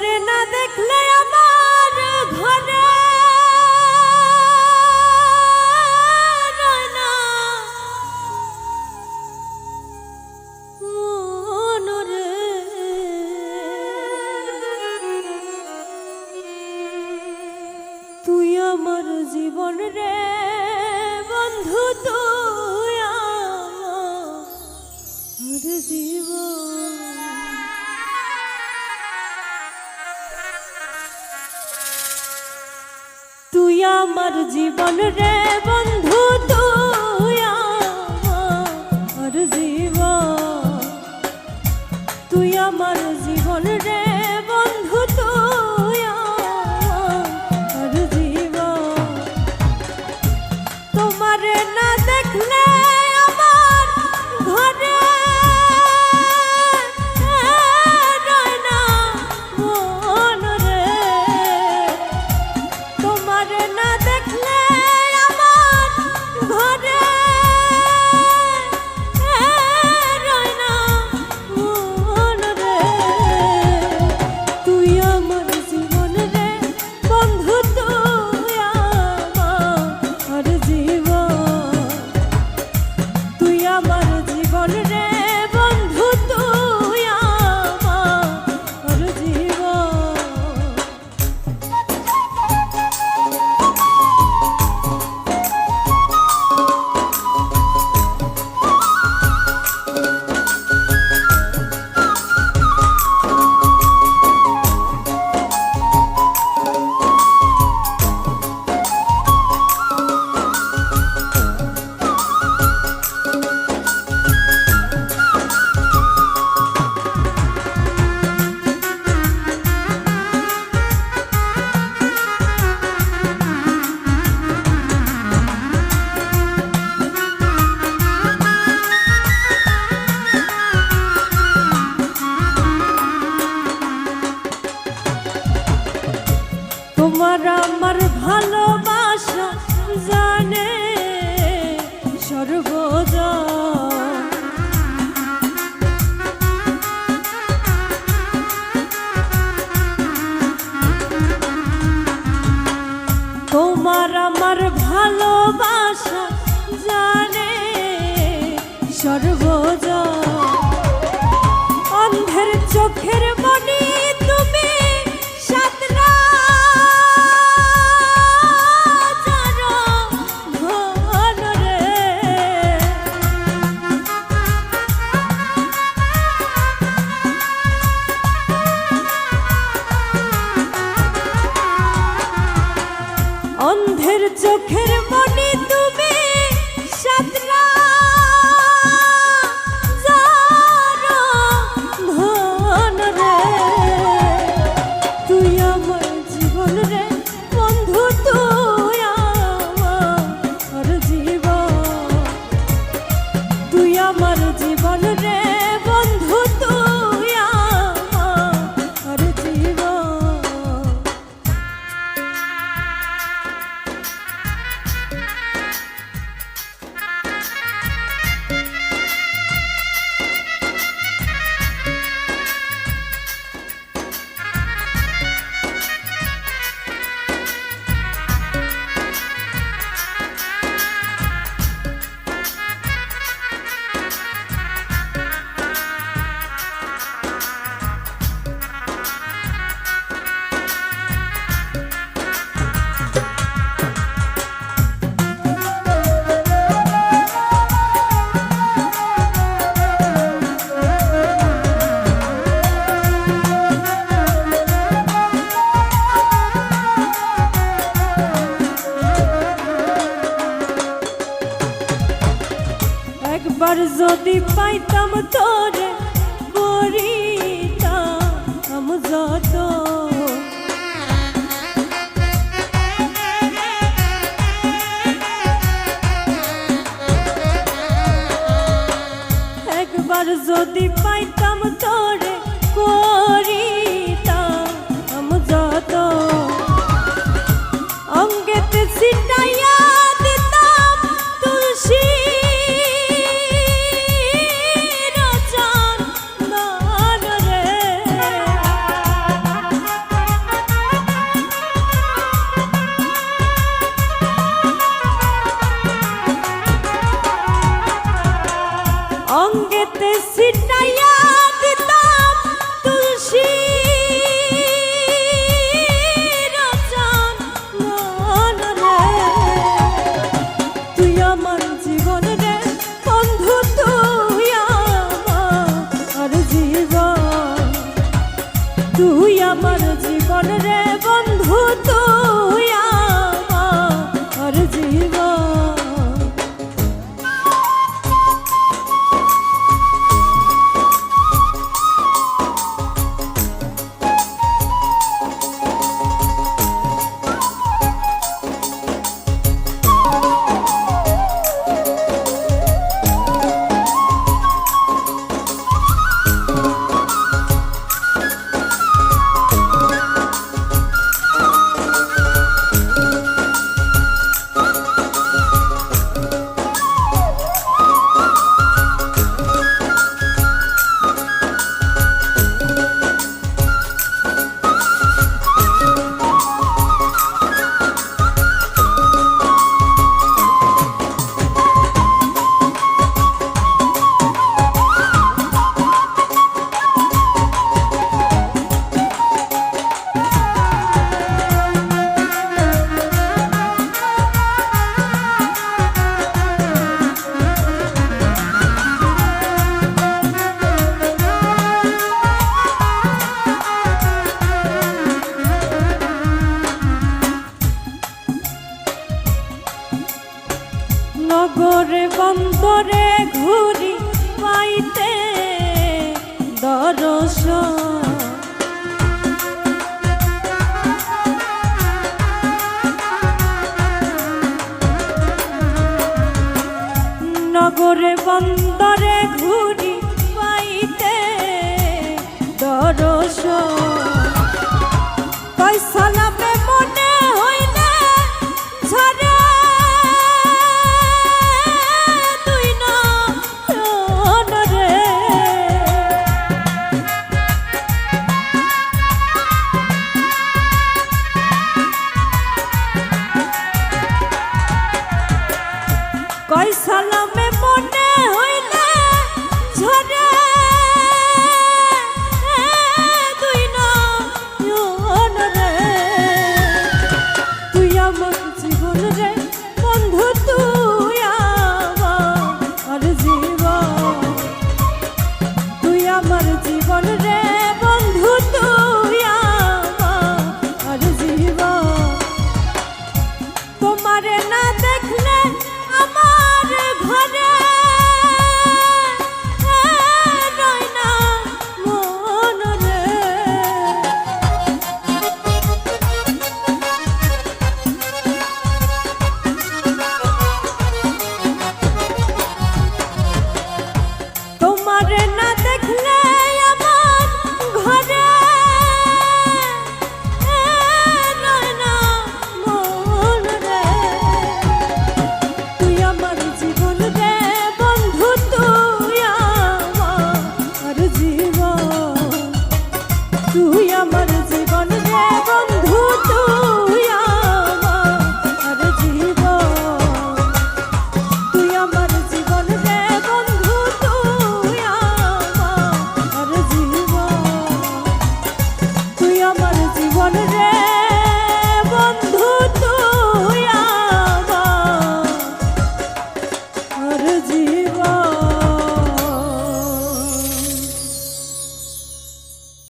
তোরে না দেখলে আমার ঘরে। তুই আমার জীবন রে বন্ধু তুই আমার জীবন। আমার জীবন রে আমার জীবন রে। আমার ভালোবাসা জানে সর্বদা। যদি পাইতাম তোরে বরিতাম যত। একবার যদি পাইতাম তোরে নগর বন্দরে ঘুরি পাইতে দর্শন। নগর বন্দরে ঘুরি পাইতে দরস পয়সা নামে